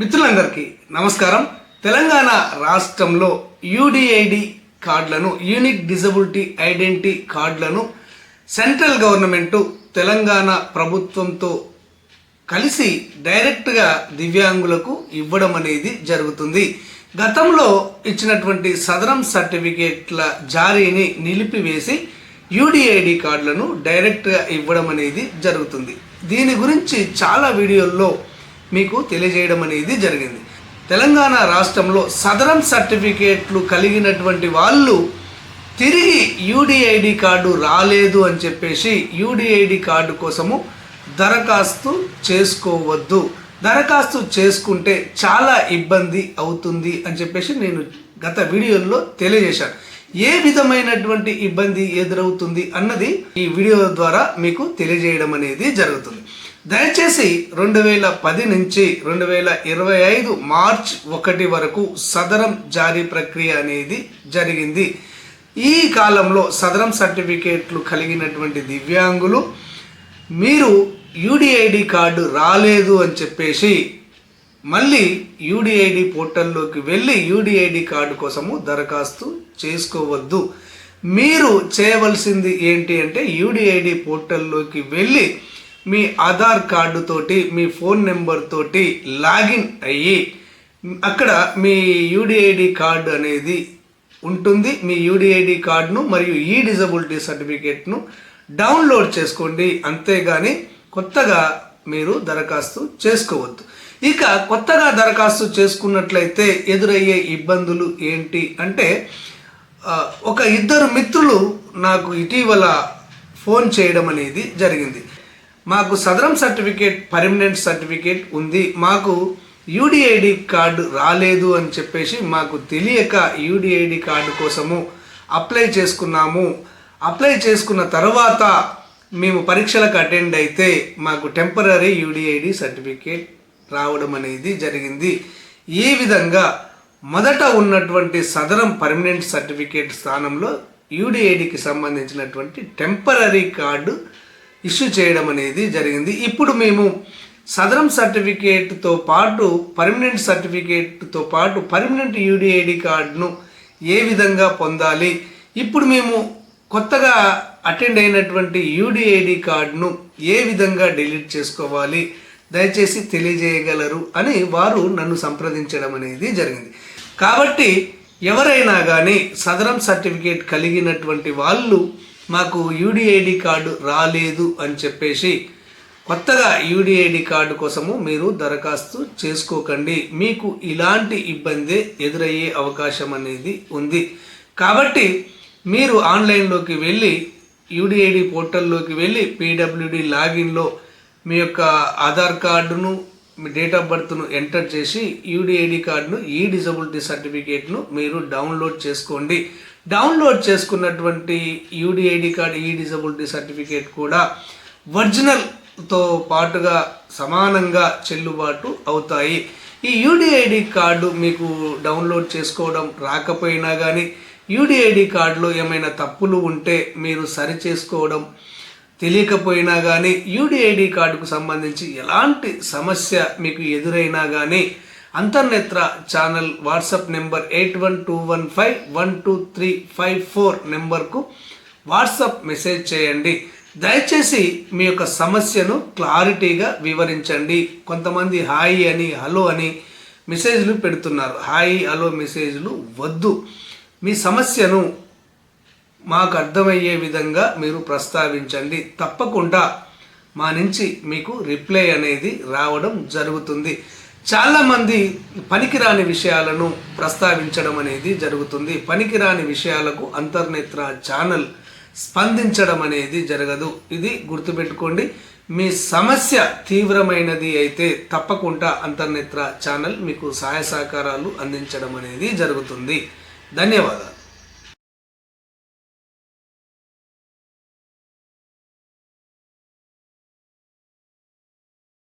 మిత్రులందరికీ నమస్కారం. తెలంగాణ రాష్ట్రంలో యూడిఐడి కార్డులను యూనిక్ డిజబిలిటీ ఐడెంటిటీ కార్డులను సెంట్రల్ గవర్నమెంట్ తెలంగాణ ప్రభుత్వంతో కలిసి డైరెక్ట్గా దివ్యాంగులకు ఇవ్వడం అనేది జరుగుతుంది. గతంలో ఇచ్చినటువంటి సదరం సర్టిఫికేట్ల జారీని నిలిపివేసి యూడిఐడి కార్డులను డైరెక్ట్గా ఇవ్వడం అనేది జరుగుతుంది. దీని గురించి చాలా వీడియోల్లో మీకు తెలియజేయడం అనేది జరిగింది. తెలంగాణ రాష్ట్రంలో సదరం సర్టిఫికేట్లు కలిగినటువంటి వాళ్ళు తిరిగి యూడిఐడి కార్డు రాలేదు అని చెప్పేసి యూడిఐడి కార్డు కోసము దరఖాస్తు చేసుకోవద్దు. దరఖాస్తు చేసుకుంటే చాలా ఇబ్బంది అవుతుంది అని చెప్పేసి నేను గత వీడియోల్లో తెలియజేశాను. ఏ విధమైనటువంటి ఇబ్బంది ఎదురవుతుంది అన్నది ఈ వీడియో ద్వారా మీకు తెలియజేయడం అనేది జరుగుతుంది. దయచేసి రెండు వేల పది నుంచి రెండు వేల ఇరవై ఐదు మార్చ్ ఒకటి వరకు సదరం జారీ ప్రక్రియ అనేది జరిగింది. ఈ కాలంలో సదరం సర్టిఫికేట్లు కలిగినటువంటి దివ్యాంగులు మీరు యూడిఐడి కార్డు రాలేదు అని చెప్పేసి మళ్ళీ యూడిఐడి పోర్టల్లోకి వెళ్ళి యూడిఐడి కార్డు కోసము దరఖాస్తు చేసుకోవద్దు. మీరు చేయవలసింది ఏంటి అంటే యూడిఐడి పోర్టల్లోకి వెళ్ళి మీ ఆధార్ కార్డుతోటి మీ ఫోన్ నెంబర్ తోటి లాగిన్ అయ్యి అక్కడ మీ యూడిఐడి కార్డు అనేది ఉంటుంది. మీ యూడిఐడి కార్డును మరియు ఈ డిజబిలిటీ సర్టిఫికేట్ను డౌన్లోడ్ చేసుకోండి. అంతేగాని కొత్తగా మీరు దరఖాస్తు చేసుకోవద్దు. ఇక కొత్తగా దరఖాస్తు చేసుకున్నట్లయితే ఎదురయ్యే ఇబ్బందులు ఏంటి అంటే ఒక ఇద్దరు మిత్రులు నాకు ఇటీవల ఫోన్ చేయడం అనేది జరిగింది. మాకు సదరం సర్టిఫికేట్ పర్మనెంట్ సర్టిఫికేట్ ఉంది. మాకు యూడిఐడి కార్డు రాలేదు అని చెప్పేసి మాకు తెలియక యూడిఐడి కార్డు కోసము అప్లై చేసుకున్నాము. అప్లై చేసుకున్న తర్వాత మేము పరీక్షలకు అటెండ్ అయితే మాకు టెంపరీ యూడిఐడి సర్టిఫికేట్ రావడం అనేది జరిగింది. ఈ విధంగా మొదట ఉన్నటువంటి సదరం పర్మనెంట్ సర్టిఫికేట్ స్థానంలో యూడిఐడికి సంబంధించినటువంటి టెంపరీ కార్డు ఇష్యూ చేయడం అనేది జరిగింది. ఇప్పుడు మేము సదరం సర్టిఫికేట్తో పాటు పర్మనెంట్ సర్టిఫికేట్తో పాటు పర్మనెంట్ యూడిఐడి కార్డును ఏ విధంగా పొందాలి? ఇప్పుడు మేము కొత్తగా అటెండ్ అయినటువంటి యూడిఐడి కార్డును ఏ విధంగా డిలీట్ చేసుకోవాలి? దయచేసి తెలియజేయగలరు అని వారు నన్ను సంప్రదించడం అనేది జరిగింది. కాబట్టి ఎవరైనా కానీ సదరం సర్టిఫికేట్ కలిగినటువంటి వాళ్ళు మాకు యూడిఐడి కార్డు రాలేదు అని చెప్పేసి కొత్తగా యూడిఐడి కార్డు కోసము మీరు దరఖాస్తు చేసుకోకండి. మీకు ఇలాంటి ఇబ్బంది ఎదురయ్యే అవకాశం అనేది ఉంది. కాబట్టి మీరు ఆన్లైన్లోకి వెళ్ళి యూడిఐడి పోర్టల్లోకి వెళ్ళి పీడబ్ల్యూడి లాగిన్లో మీ యొక్క ఆధార్ కార్డును మీ డేట్ ఆఫ్ బర్త్ను ఎంటర్ చేసి యూడిఐడి కార్డును ఈ డిజబిలిటీ సర్టిఫికేట్ను మీరు డౌన్లోడ్ చేసుకోండి. డౌన్లోడ్ చేసుకున్నటువంటి యూడిఐడి కార్డు ఈ డిజబిలిటీ సర్టిఫికేట్ కూడా ఒరిజినల్తో పాటుగా సమానంగా చెల్లుబాటు అవుతాయి. ఈ యూడిఐడి కార్డు మీకు డౌన్లోడ్ చేసుకోవడం రాకపోయినా కానీ యూడిఐడి కార్డులో ఏమైనా తప్పులు ఉంటే మీరు సరి చేసుకోవడం తెలియకపోయినా కానీ యూడిఐడి కార్డుకు సంబంధించి ఎలాంటి సమస్య మీకు ఎదురైనా కానీ Antarnetra channel WhatsApp number eight one two one five one two three five four నెంబర్కు వాట్సాప్ మెసేజ్ చేయండి. దయచేసి మీ యొక్క సమస్యను క్లారిటీగా వివరించండి. కొంతమంది హాయ్ అని హలో అని మెసేజ్లు పెడుతున్నారు. హాయ్ హలో మెసేజ్లు వద్దు. మీ సమస్యను మాకు అర్థమయ్యే విధంగా మీరు ప్రస్తావించండి. తప్పకుండా మా నుంచి మీకు రిప్లై అనేది రావడం జరుగుతుంది. చాలామంది పనికిరాని విషయాలను ప్రస్తావించడం అనేది జరుగుతుంది. పనికిరాని విషయాలకు అంతర్నేత్ర ఛానల్ స్పందించడం అనేది జరగదు. ఇది గుర్తుపెట్టుకోండి. మీ సమస్య తీవ్రమైనది అయితే తప్పకుండా అంతర్నేత్ర ఛానల్ మీకు సహాయ సహకారాలు అందించడం అనేది జరుగుతుంది. ధన్యవాదాలు.